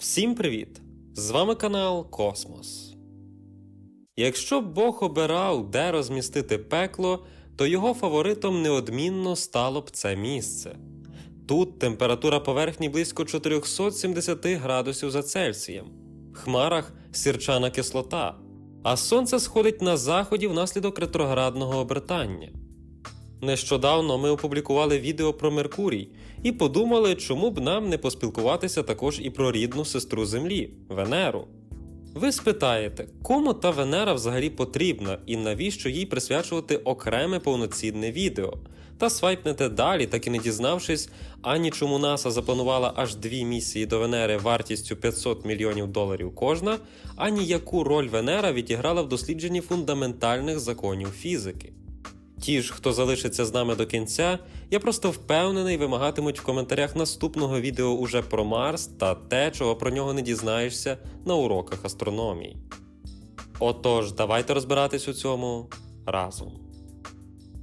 Всім привіт! З вами канал Космос. Якщо б Бог обирав, де розмістити пекло, то його фаворитом неодмінно стало б це місце. Тут температура поверхні близько 470 градусів за Цельсієм, в хмарах сірчана кислота, а сонце сходить на заході внаслідок ретроградного обертання. Нещодавно ми опублікували відео про Меркурій і подумали, чому б нам не поспілкуватися також і про рідну сестру Землі Венеру. Ви спитаєте, кому та Венера взагалі потрібна і навіщо їй присвячувати окреме повноцінне відео? Та свайпнете далі, так і не дізнавшись, ані чому НАСА запланувала аж дві місії до Венери вартістю 500 мільйонів доларів кожна, ані яку роль Венера відіграла в дослідженні фундаментальних законів фізики. Ті ж, хто залишиться з нами до кінця, я просто впевнений, вимагатимуть в коментарях наступного відео уже про Марс та те, чого про нього не дізнаєшся на уроках астрономії. Отож, давайте розбиратись у цьому разом.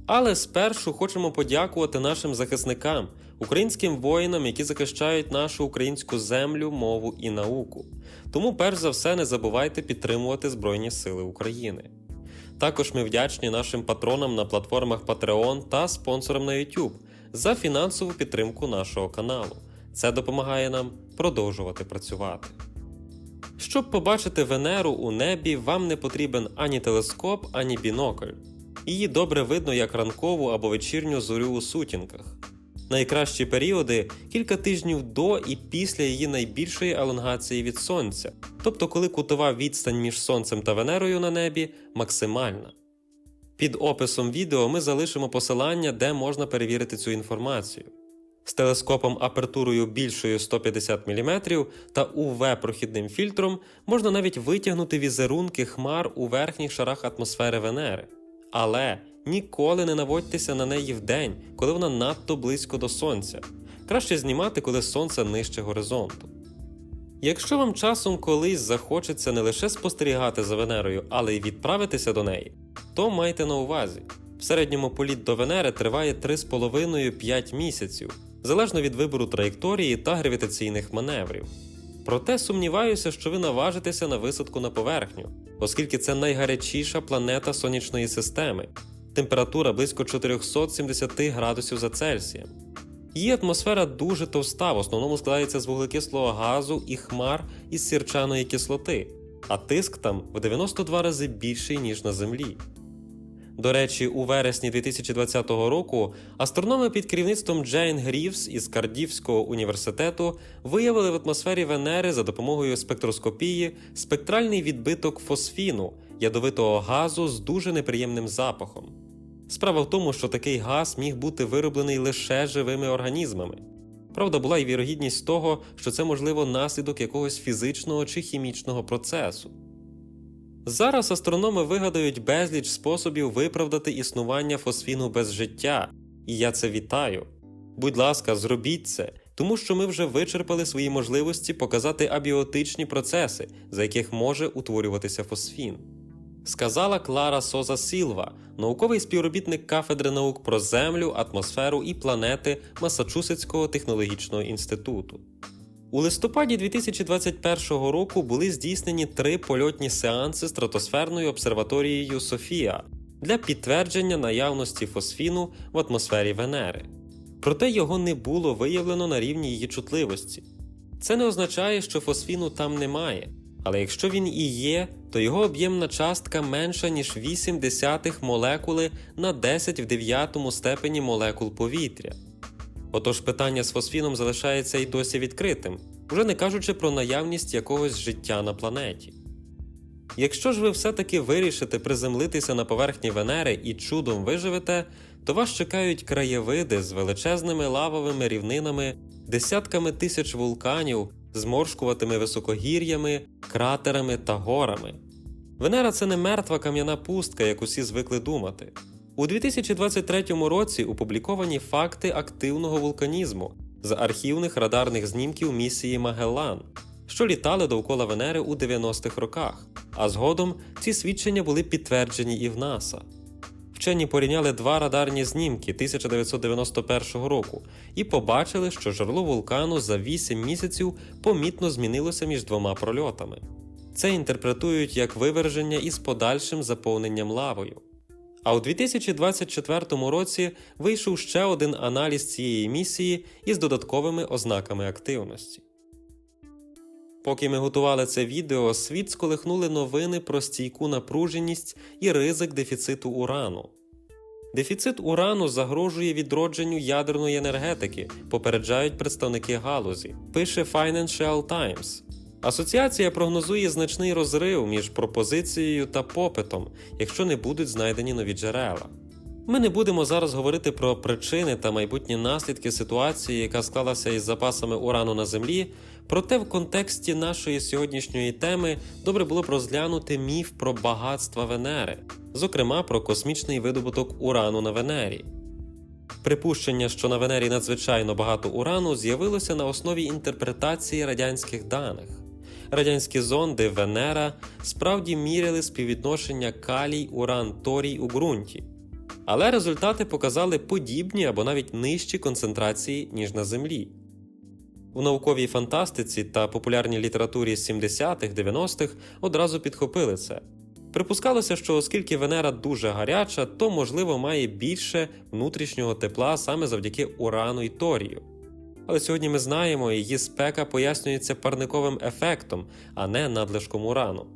Але спершу хочемо подякувати нашим захисникам, українським воїнам, які захищають нашу українську землю, мову і науку. Тому, перш за все, не забувайте підтримувати Збройні Сили України. Також ми вдячні нашим патронам на платформах Patreon та спонсорам на YouTube за фінансову підтримку нашого каналу. Це допомагає нам продовжувати працювати. Щоб побачити Венеру у небі, вам не потрібен ані телескоп, ані бінокль. Її добре видно як ранкову або вечірню зорю у сутінках. Найкращі періоди кілька тижнів до і після її найбільшої елонгації від сонця, тобто коли кутова відстань між сонцем та Венерою на небі максимальна. Під описом відео ми залишимо посилання, де можна перевірити цю інформацію. З телескопом апертурою більшою 150 мм та UV-прохідним фільтром можна навіть витягнути візерунки хмар у верхніх шарах атмосфери Венери. Але ніколи не наводьтеся на неї вдень, коли вона надто близько до сонця. Краще знімати, коли сонце нижче горизонту. Якщо вам часом колись захочеться не лише спостерігати за Венерою, але й відправитися до неї, то майте на увазі. В середньому політ до Венери триває 3,5-5 місяців, залежно від вибору траєкторії та гравітаційних маневрів. Проте сумніваюся, що ви наважитеся на висадку на поверхню, оскільки це найгарячіша планета сонячної системи, температура близько 470 градусів за Цельсієм. Її атмосфера дуже товста, в основному складається з вуглекислого газу і хмар із сірчаної кислоти, а тиск там в 92 рази більший, ніж на Землі. До речі, у вересні 2020 року астрономи під керівництвом Джейн Грівс із Кардівського університету виявили в атмосфері Венери за допомогою спектроскопії спектральний відбиток фосфіну, ядовитого газу з дуже неприємним запахом. Справа в тому, що такий газ міг бути вироблений лише живими організмами. Правда, була й вірогідність того, що це можливо наслідок якогось фізичного чи хімічного процесу. Зараз астрономи вигадають безліч способів виправдати існування фосфіну без життя, і я це вітаю. Будь ласка, зробіть це, тому що ми вже вичерпали свої можливості показати абіотичні процеси, за яких може утворюватися фосфін. Сказала Клара Соза Сілва, науковий співробітник кафедри наук про Землю, атмосферу і планети Масачусетського технологічного інституту. У листопаді 2021 року були здійснені три польотні сеанси стратосферною обсерваторією Софія для підтвердження наявності фосфіну в атмосфері Венери. Проте його не було виявлено на рівні її чутливості. Це не означає, що фосфіну там немає, але якщо він і є, то його об'ємна частка менша ніж 8 десятих молекули на 10 в 9 степені молекул повітря. Отож питання з фосфіном залишається й досі відкритим, вже не кажучи про наявність якогось життя на планеті. Якщо ж ви все-таки вирішите приземлитися на поверхні Венери і чудом виживете, то вас чекають краєвиди з величезними лавовими рівнинами, десятками тисяч вулканів, зморшкуватими високогір'ями, кратерами та горами. Венера це не мертва кам'яна пустка, як усі звикли думати. У 2023 році опубліковані факти активного вулканізму з архівних радарних знімків місії Магеллан, що літали довкола Венери у 90-х роках, а згодом ці свідчення були підтверджені і в НАСА. Вчені порівняли два радарні знімки 1991 року і побачили, що жерло вулкану за 8 місяців помітно змінилося між двома прольотами. Це інтерпретують як виверження із подальшим заповненням лавою. А у 2024 році вийшов ще один аналіз цієї місії із додатковими ознаками активності. Поки ми готували це відео, світ сколихнули новини про стійку напруженість і ризик дефіциту урану. Дефіцит урану загрожує відродженню ядерної енергетики, попереджають представники галузі, пише Financial Times. Асоціація прогнозує значний розрив між пропозицією та попитом, якщо не будуть знайдені нові джерела. Ми не будемо зараз говорити про причини та майбутні наслідки ситуації, яка склалася із запасами урану на землі. Проте в контексті нашої сьогоднішньої теми добре було б розглянути міф про багатства Венери, зокрема про космічний видобуток урану на Венері. Припущення, що на Венері надзвичайно багато урану, з'явилося на основі інтерпретації радянських даних. Радянські зонди Венера справді міряли співвідношення калій, уран, торій у ґрунті. Але результати показали подібні або навіть нижчі концентрації, ніж на Землі. У науковій фантастиці та популярній літературі 70-х-90-х одразу підхопили це. Припускалося, що оскільки Венера дуже гаряча, то, можливо, має більше внутрішнього тепла саме завдяки урану і торію. Але сьогодні ми знаємо, її спека пояснюється парниковим ефектом, а не надлишком урану.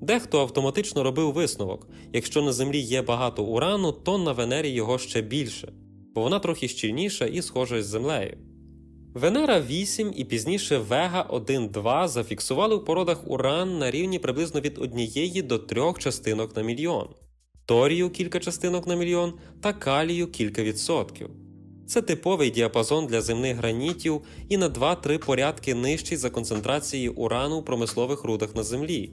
Дехто автоматично робив висновок: якщо на Землі є багато урану, то на Венері його ще більше, бо вона трохи щільніша і схожа з Землею. Венера 8 і пізніше Вега 1-2 зафіксували в породах уран на рівні приблизно від 1 до 3 частинок на мільйон, торію кілька частинок на мільйон та калію кілька відсотків. Це типовий діапазон для земних гранітів і на 2-3 порядки нижчий за концентрацією урану в промислових рудах на Землі.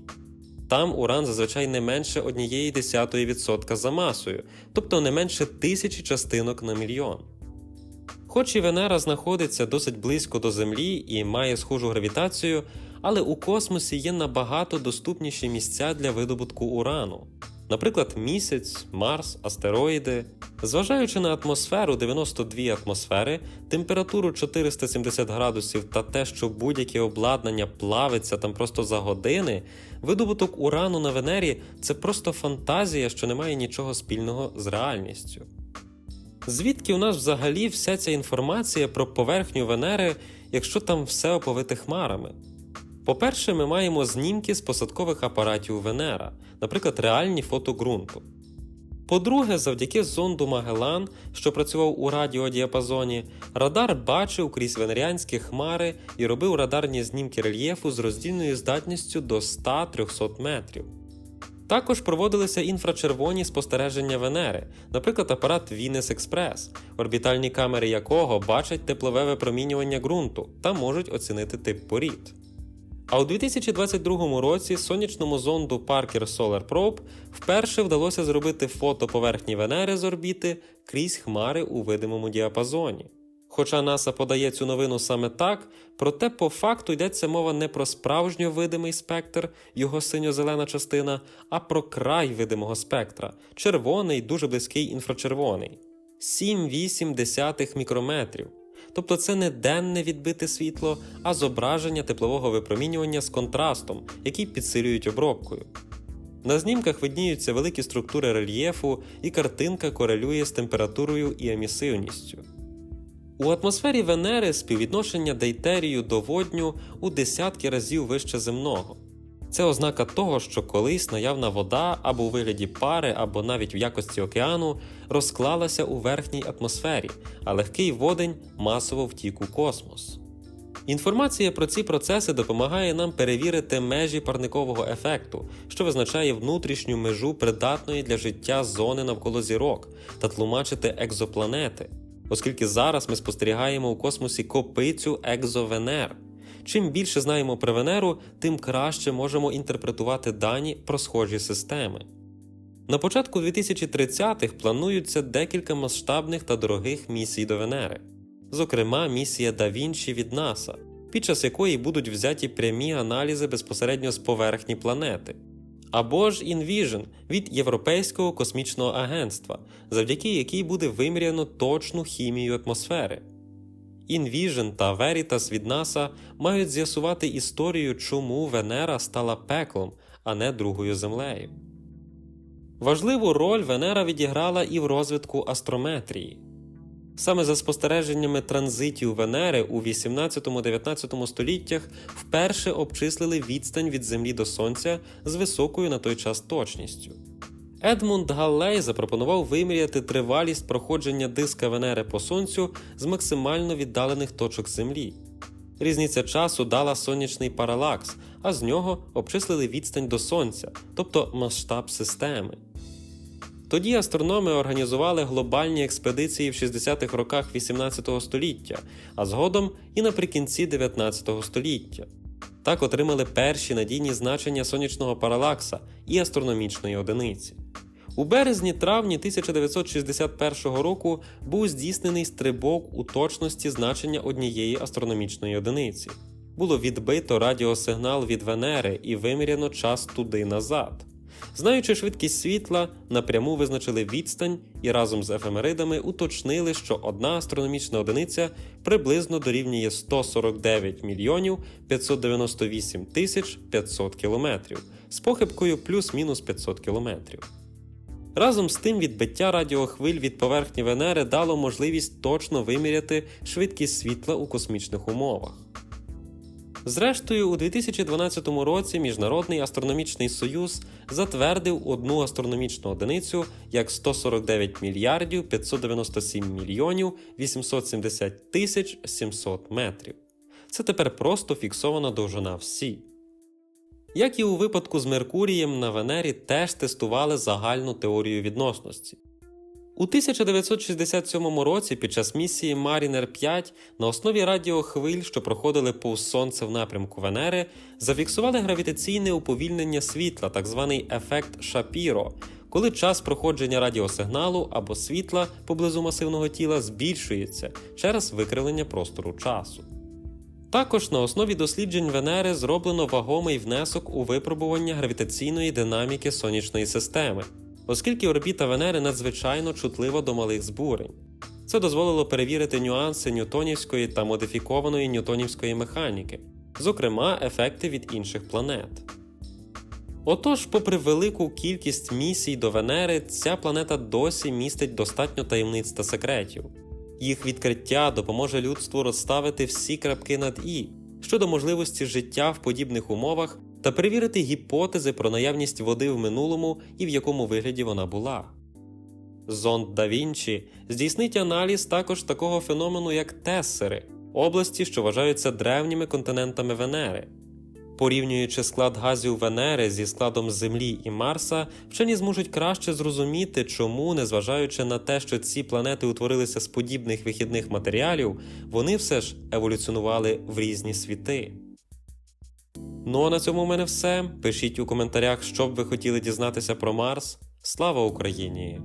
Там уран зазвичай не менше 1,1% за масою, тобто не менше тисячі частинок на мільйон. Хоч і Венера знаходиться досить близько до Землі і має схожу гравітацію, але у космосі є набагато доступніші місця для видобутку урану, наприклад, місяць, Марс, астероїди. Зважаючи на атмосферу 92 атмосфери, температуру 470 градусів та те, що будь-яке обладнання плавиться там просто за години, видобуток урану на Венері це просто фантазія, що не має нічого спільного з реальністю. Звідки у нас взагалі вся ця інформація про поверхню Венери, якщо там все оповите хмарами? По-перше, ми маємо знімки з посадкових апаратів Венера, наприклад, реальні фото ґрунту. По-друге, завдяки зонду Магелан, що працював у радіодіапазоні, радар бачив крізь венеріанські хмари і робив радарні знімки рельєфу з роздільною здатністю до 100-300 метрів. Також проводилися інфрачервоні спостереження Венери, наприклад, апарат Venus Express, орбітальні камери якого бачать теплове випромінювання ґрунту та можуть оцінити тип порід. А у 2022 році сонячному зонду Parker Solar Probe вперше вдалося зробити фото поверхні Венери з орбіти крізь хмари у видимому діапазоні. Хоча НАСА подає цю новину саме так, проте по факту йдеться мова не про справжньо видимий спектр, його синьо-зелена частина, а про край видимого спектра червоний, дуже близький інфрачервоний 7-8 мікрометрів. Тобто це не денне відбите світло, а зображення теплового випромінювання з контрастом, який підсилюють обробкою. На знімках видніються великі структури рельєфу, і картинка корелює з температурою і емісивністю. У атмосфері Венери співвідношення дейтерію до водню у десятки разів вище земного. Це ознака того, що колись наявна вода або у вигляді пари, або навіть в якості океану розклалася у верхній атмосфері, а легкий водень масово втік у космос. Інформація про ці процеси допомагає нам перевірити межі парникового ефекту, що визначає внутрішню межу придатної для життя зони навколо зірок та тлумачити екзопланети, оскільки зараз ми спостерігаємо у космосі копицю екзовенер. Чим більше знаємо про Венеру, тим краще можемо інтерпретувати дані про схожі системи. На початку 2030-х плануються декілька масштабних та дорогих місій до Венери, зокрема місія Да Вінчі від НАСА, під час якої будуть взяті прямі аналізи безпосередньо з поверхні планети. або ж Invision від Європейського космічного агентства, завдяки якій буде виміряно точну хімію атмосфери. Invision та Veritas від НАСА мають з'ясувати історію, чому Венера стала пеклом, а не другою землею. Важливу роль Венера відіграла і в розвитку астрометрії. Саме за спостереженнями транзитів Венери у 18-19 століттях вперше обчислили відстань від Землі до Сонця з високою на той час точністю. Едмунд Галлей запропонував виміряти тривалість проходження диска Венери по Сонцю з максимально віддалених точок Землі. Різниця часу дала сонячний паралакс, а з нього обчислили відстань до Сонця, тобто масштаб системи. Тоді астрономи організували глобальні експедиції в 60-х роках 18 століття, а згодом і наприкінці 19 століття. Так отримали перші надійні значення сонячного паралакса і астрономічної одиниці. У березні-травні 1961 року був здійснений стрибок у точності значення однієї астрономічної одиниці. Було відбито радіосигнал від Венери і виміряно час туди назад. Знаючи швидкість світла, напряму визначили відстань і разом з ефемеридами уточнили, що одна астрономічна одиниця приблизно дорівнює 149 мільйонів 598 тисяч 500 кілометрів з похибкою плюс-мінус 500 кілометрів. Разом з тим відбиття радіохвиль від поверхні Венери дало можливість точно виміряти швидкість світла у космічних умовах. Зрештою, у 2012 році Міжнародний астрономічний союз затвердив одну астрономічну одиницю як 149 мільярдів 597 мільйонів 870 тисяч 700 метрів. Це тепер просто фіксована довжина всі. Як і у випадку з Меркурієм, на Венері теж тестували загальну теорію відносності. У 1967 році під час місії Mariner 5 на основі радіохвиль, що проходили повз Сонце в напрямку Венери, зафіксували гравітаційне уповільнення світла, так званий ефект Шапіро, коли час проходження радіосигналу або світла поблизу масивного тіла збільшується через викривлення простору часу. Також на основі досліджень Венери зроблено вагомий внесок у випробування гравітаційної динаміки сонячної системи, оскільки орбіта Венери надзвичайно чутлива до малих збурень. Це дозволило перевірити нюанси ньютонівської та модифікованої ньютонівської механіки, зокрема ефекти від інших планет. Отож, попри велику кількість місій до Венери, ця планета досі містить достатньо таємниць та секретів. Їх відкриття допоможе людству розставити всі крапки над І щодо можливості життя в подібних умовах та перевірити гіпотези про наявність води в минулому і в якому вигляді вона була. Зонд да Вінчі здійснить аналіз також такого феномену, як Тессери, області, що вважаються древніми континентами Венери. Порівнюючи склад газів Венери зі складом Землі і Марса, вчені зможуть краще зрозуміти, чому, незважаючи на те, що ці планети утворилися з подібних вихідних матеріалів, вони все ж еволюціонували в різні світи. Ну а на цьому в мене все. Пишіть у коментарях, що б ви хотіли дізнатися про Марс. Слава Україні!